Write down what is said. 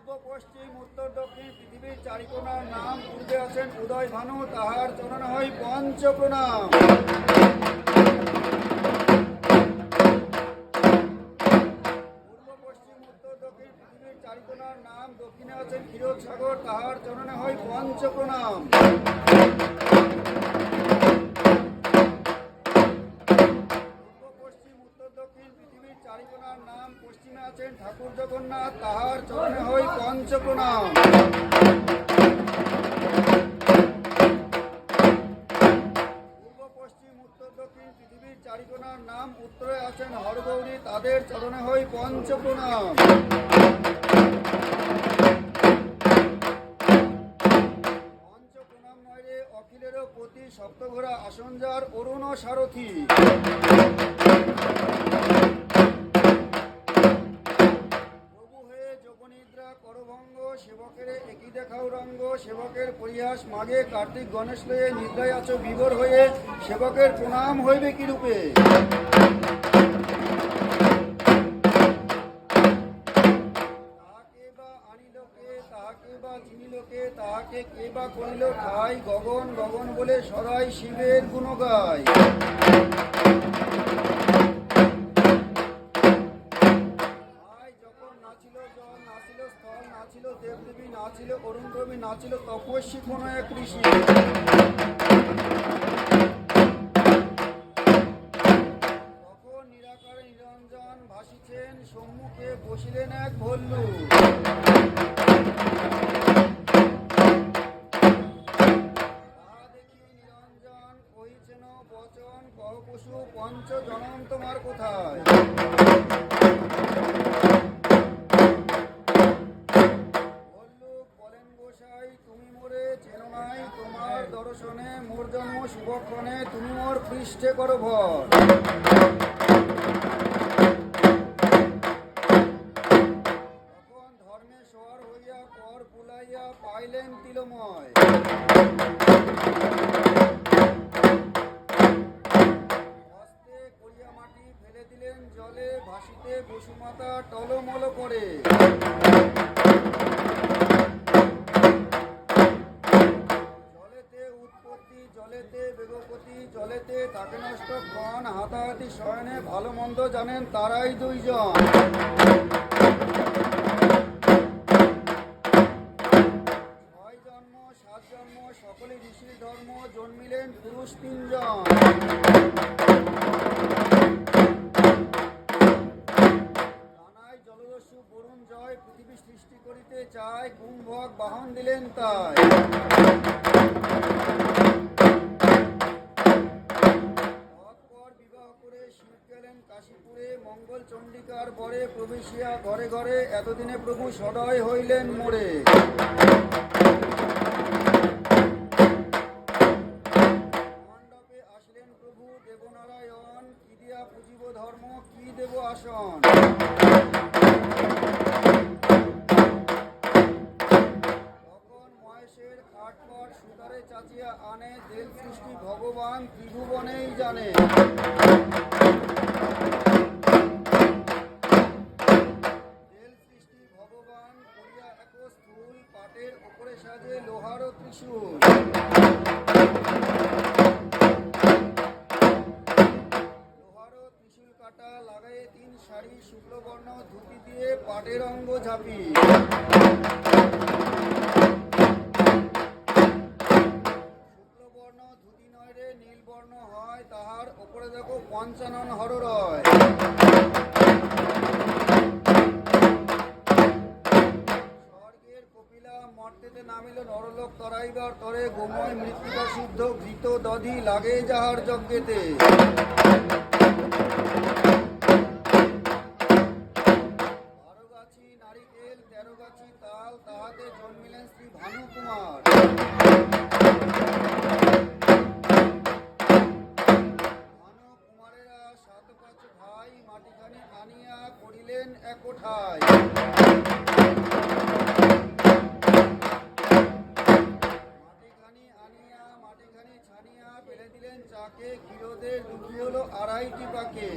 পূর্ব, পশ্চিম, উত্তর, দক্ষিণ, পৃথিবীর চারিকোনার নাম পূর্বে আছেন উদয় ভানু। তাহার চরণ হয় পঞ্চ প্রণাম চরণে হয় পঞ্চ প্রণাম পূর্ব, পশ্চিম, উত্তর, দক্ষিণ পৃথিবীর চারিকোণার নাম উত্তরে আছেন হরগৌরী, তাদের চরণে হয় পঞ্চ প্রণাম পঞ্চ প্রণাম নয় অখিলেরও প্রতি সপ্তঘোরা আসন যার অরুণ সারথী। সেবকের একই দেখাও রঙ্গ, সেবকের পরিহাস মাগে, কার্তিক গণেশ লয়ে নিদ্রায় আছো বিভোর হয়ে, সেবকের প্রণাম হইবে কি রূপে? তাহাকে বা আনিল কে তাহাকে কে বা করিল ঠাই, গগন গগন বলে সরাই শিবের গুণ গায় অরুণদেবী নাচিল তপস্বী কোন এক ঋষি। তখন নিরাকারে নিরঞ্জন ভাসিছেন সম্মুখে বসিলেন এক ভল্লু। পশু পঞ্চ জনম তোমার কোথায়? মোরে তোমার দর্শনে, মোর জন্ম শুভক্ষণে তুমি মোর পৃষ্ঠে করো ভর। তখন ধর্মে সর হইয়া কর বুলাইয়া পাইলেন তিলময়। হস্তে করিয়া মাটি ফেলে দিলেন জলে, ভাসিতে বসুমাতা টলমল করে। জলেতে তাকে নষ্ট ক্ষণ হাতাহাতি শয়নে ভালো মন্দ জানেন তারাই দুইজন। ছয় জন্ম, সাত জন্ম, সকলে ঋষির ধর্ম, জন্মিলেন পুরুষ তিনজন। বরুণ জয় পৃথিবী সৃষ্টি করিতে চায়, কুম্ভক বাহন দিলেন তাই। মঙ্গল চণ্ডিকার বরে প্রবেশিয়া ঘরে ঘরে এতদিনে প্রভু সদয় হইলেন মোড়ে মণ্ডপে আসলেন প্রভু দেবনারায়ণ, কি দিয়া পুজিব ধর্ম, কি দেব আসন? খাটপট সুতারে চাচিয়া আনে দেব সৃষ্টি ভগবান ত্রিভুবনেই জানে। স্থূল পাটের ওপরে সাজে লোহার ত্রিশূল। লোহারও ত্রিশূল কাটা লাগায়ে তিন শাড়ি শুক্লবর্ণ ধুতি দিয়ে পাটের অঙ্গ ঝাঁপি। শুক্লবর্ণ ধুতি নয় রে নীলবর্ণ হয় তাহার। ওপরে দেখো পঞ্চানন হররয়। স্বর্গের নরলোক তরাইবার তরে গোময় মৃত্তিকা শুদ্ধ ঘৃত দধি লাগে যাহার যজ্ঞেতে। নারিকেল তেরো তাল, তাহাতে জন্মিলেন শ্রী ভানু কুমার ভাই মাটিখানি আনিয়া করিলেন একঠায় চাকে ক্ষীরোদের দুটি হলো আড়াইটি পাকে।